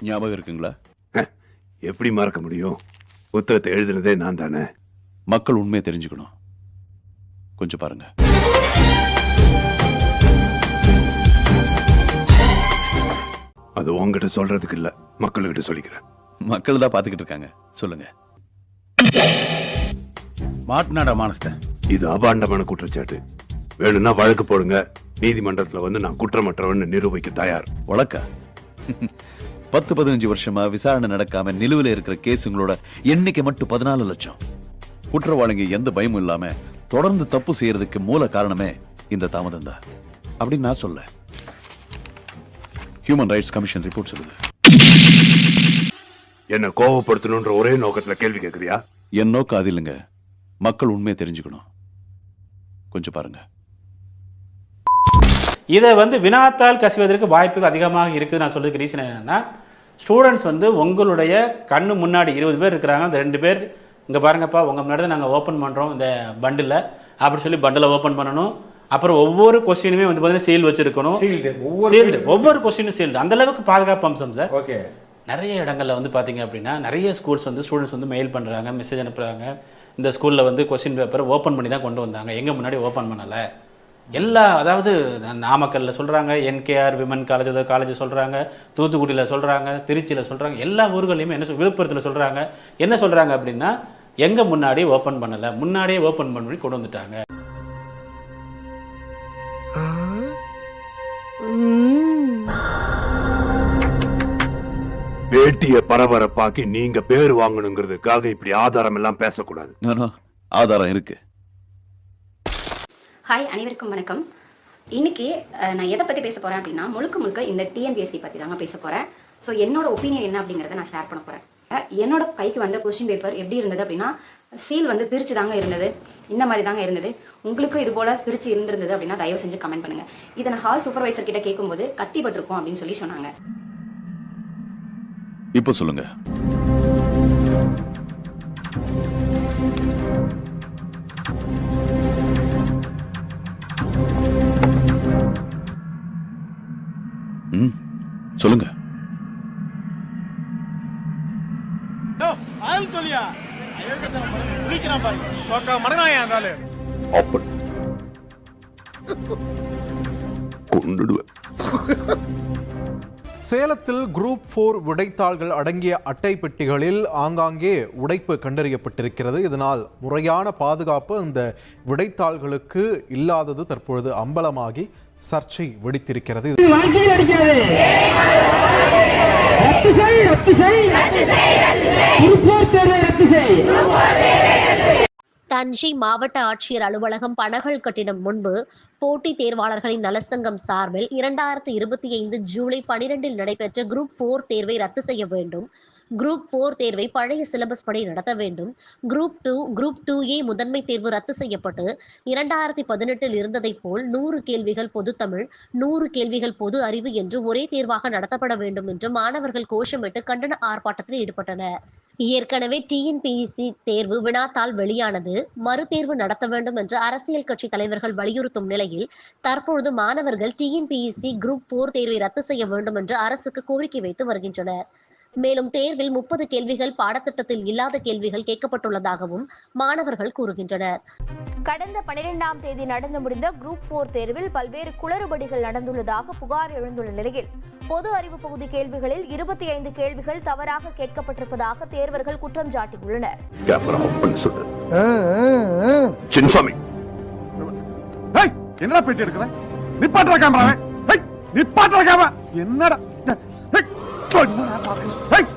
ஞாபகம் இருக்குங்களா? எப்படி மறக்க முடியும்? புத்தகத்தை எழுதுனதே நான் தானே. மக்கள் உண்மையை தெரிஞ்சுக்கணும். கொஞ்சம் பாருங்க. அது உங்ககிட்ட சொல்றதுக்கு இல்ல. மக்கள்கிட்ட சொல்லிக்கிறேன். மக்கள் தான் பார்த்துக்கிட்டு இருக்காங்க. சொல்லுங்க. மாட்டினாடா மானஸ்தன் இது அபாண்டமான குற்றச்சாட்டு. வேணும்னா வழக்கு போடுங்க. நீதிமன்றத்துல வந்து நான் குற்றமற்றவன்னு நிரூபிக்க தயார். வழக்கா? பத்து பதினஞ்சு வருஷமா விசாரணை நடக்காம நிலுவையில் இருக்கிற கேஸுங்களோட எண்ணிக்கை மட்டும் பதினாலு லட்சம். குற்றவாளிங்க எந்த பயமும் இல்லாம தொடர்ந்து தப்பு செய்யறதுக்கு மூல காரணமே இந்த தாமதம் தான். அப்படின்னு நான் சொல்ல. ஹியூமன் ரைட்ஸ் கமிஷன் ரிப்போர்ட் சொல்லுது. என்ன கோவப்படுத்தணும்ன்ற ஒரே நோக்கத்துல கேள்வி கேக்குறியா? என் நோக்கம் அது இல்லைங்க. மக்கள் உண்மையை தெரிஞ்சுக்கணும். கொஞ்சம் பாருங்க. இதை வந்து வினாத்தால் கசிவதற்கு வாய்ப்புகள் அதிகமாக இருக்குது. நான் சொல்றதுக்கு ரீசன் என்னன்னா ஸ்டூடெண்ட்ஸ் வந்து உங்களுடைய கண்ணு முன்னாடி இருபது பேர் இருக்கிறாங்க. அந்த ரெண்டு பேர் இங்கே பாருங்கப்பா உங்கள் முன்னாடி தான் நாங்கள் ஓப்பன் பண்ணுறோம் இந்த பண்டில் அப்படி சொல்லி பண்டில் ஓப்பன் பண்ணணும். அப்புறம் ஒவ்வொரு கொஸ்டினுமே வந்து பார்த்தீங்கன்னா சீல் வச்சிருக்கணும். சீல்டு ஒவ்வொரு கொஸ்டினும் சீல்டு அந்த அளவுக்கு பாதுகாப்பு அம்சம் சார் ஓகே நிறைய இடங்கள்ல வந்து பார்த்தீங்க அப்படின்னா நிறைய ஸ்கூல்ஸ் வந்து ஸ்டூடெண்ட்ஸ் வந்து மெயில் பண்ணுறாங்க மெசேஜ் அனுப்புகிறாங்க இந்த ஸ்கூலில் வந்து கொஸ்டின் பேப்பர் ஓப்பன் பண்ணி தான் கொண்டு வந்தாங்க. எங்கே முன்னாடி ஓப்பன் பண்ணலை? எல்லா அதாவது நாமக்கல்ல சொல்கிறாங்க என்கேஆர் விமன் காலேஜ் ஏதோ காலேஜ் சொல்கிறாங்க தூத்துக்குடியில் சொல்கிறாங்க திருச்சியில் சொல்கிறாங்க எல்லா ஊர்களையுமே என்ன சொல் விழுப்புரத்தில் சொல்கிறாங்க என்ன சொல்கிறாங்க அப்படின்னா எங்கே முன்னாடி ஓப்பன் பண்ணலை முன்னாடியே ஓப்பன் பண்ணி கொண்டு வந்துட்டாங்க. பேட்டிய பரபரப்பாக்கி நீங்க பேர் வாங்கணுங்கிறதுக்காக இப்படி ஆதாரம் எல்லாம் பேசக்கூடாது. No, no. ஆதாரம் இருக்கு. ஹாய் அனைவருக்கும் வணக்கம். இன்னைக்கு நான் எதை பற்றி பேச போகிறேன் அப்படின்னா முழுக்க முழுக்க இந்த டிஎன்பிஎஸ்சி பற்றி தாங்க பேச போகிறேன் ஸோ என்னோட ஒப்பீனியன் என்ன அப்படிங்கிறத நான் ஷேர் பண்ண போகிறேன் என்னோட கைக்கு வந்த கொஸ்டின் பேப்பர் எப்படி இருந்தது அப்படின்னா சீல் வந்து பிரிச்சு தாங்க இருந்தது. இந்த மாதிரி தாங்க இருந்தது. உங்களுக்கும் இது போல பிரிச்சு இருந்திருந்தது அப்படின்னா தயவு செஞ்சு கமெண்ட் பண்ணுங்க. இதை நான் ஹால் சூப்பர்வைசர் கிட்ட கேட்கும்போது கத்தி பட்டிருக்கோம் அப்படின்னு சொல்லி சொன்னாங்க. இப்போ சொல்லுங்க. சொல்லுங்க. சேலத்தில் குரூப் ஃபோர் விடைத்தாள்கள் அடங்கிய அட்டை பெட்டிகளில் ஆங்காங்கே உடைப்பு கண்டறியப்பட்டிருக்கிறது. இதனால் முறையான பாதுகாப்பு இந்த விடைத்தாள்களுக்கு இல்லாதது தற்பொழுது அம்பலமாகி சர்ச்சை வெடித்திருக்கிறது வாழ்க்கையில் அடிக்காது ரத்து செய் ரத்து செய் குருப்போர் தேர்வை ரத்து செய் தஞ்சை மாவட்ட ஆட்சியர் அலுவலகம் பனகல் கட்டிடம் முன்பு போட்டித் தேர்வாளர்களின் நலசங்கம் சார்பில் இரண்டாயிரத்தி இருபத்தி ஐந்து ஜூலை பனிரெண்டில் நடைபெற்ற குரூப் போர் தேர்வை ரத்து செய்ய வேண்டும். குரூப் போர் தேர்வை பழைய சிலபஸ் படி நடத்த வேண்டும். Group two group two A முதன்மை தேர்வு ரத்து செய்யப்பட்டு இரண்டாயிரத்தி பதினெட்டில் இருந்ததைப் போல் நூறு கேள்விகள் பொதுத்தமிழ் நூறு கேள்விகள் பொது அறிவு என்று ஒரே தேர்வாக நடத்தப்பட வேண்டும் என்று மாணவர்கள் கோஷமிட்டு கண்டன ஆர்ப்பாட்டத்தில் ஈடுபட்டனர். ஏற்கனவே டிஎன்பிஎஸ்சி தேர்வு வினாத்தாள் வெளியானது. மறுதேர்வு நடத்த வேண்டும் என்று அரசியல் கட்சி தலைவர்கள் வலியுறுத்தும் நிலையில் தற்பொழுது மாணவர்கள் டிஎன்பிஎஸ்சி குரூப் போர் தேர்வை ரத்து செய்ய வேண்டும் என்று அரசுக்கு கோரிக்கை வைத்து வருகின்றனர். மேலும் தேர்வில் முப்பது கேள்விகள் பாடத்திட்டத்தில் இல்லாத கேள்விகள் கேட்கப்பட்டுள்ளதாகவும் மாணவர்கள் கூறுகின்றனர். கடந்த பனிரெண்டாம் தேதி நடந்து முடிந்த குரூப் போர் தேர்வில் பல்வேறு குளறுபடிகள் நடந்துள்ளதாக புகார் எழுந்துள்ள நிலையில் பொது அறிவு பகுதி கேள்விகளில் இருபத்தி ஐந்து கேள்விகள் தவறாக கேட்கப்பட்டிருப்பதாக தேர்வர்கள் குற்றம் சாட்டியுள்ளனர். கேமரா ஆஃப் பண்ண சொல்லு. சின்சாமி. ஏய் என்னடா பேட்டி எடுக்கிற? நிப்பாட்டுற கேமராவை ஏய் நிப்பாட்டுற கேமரா என்னடா? 滚出来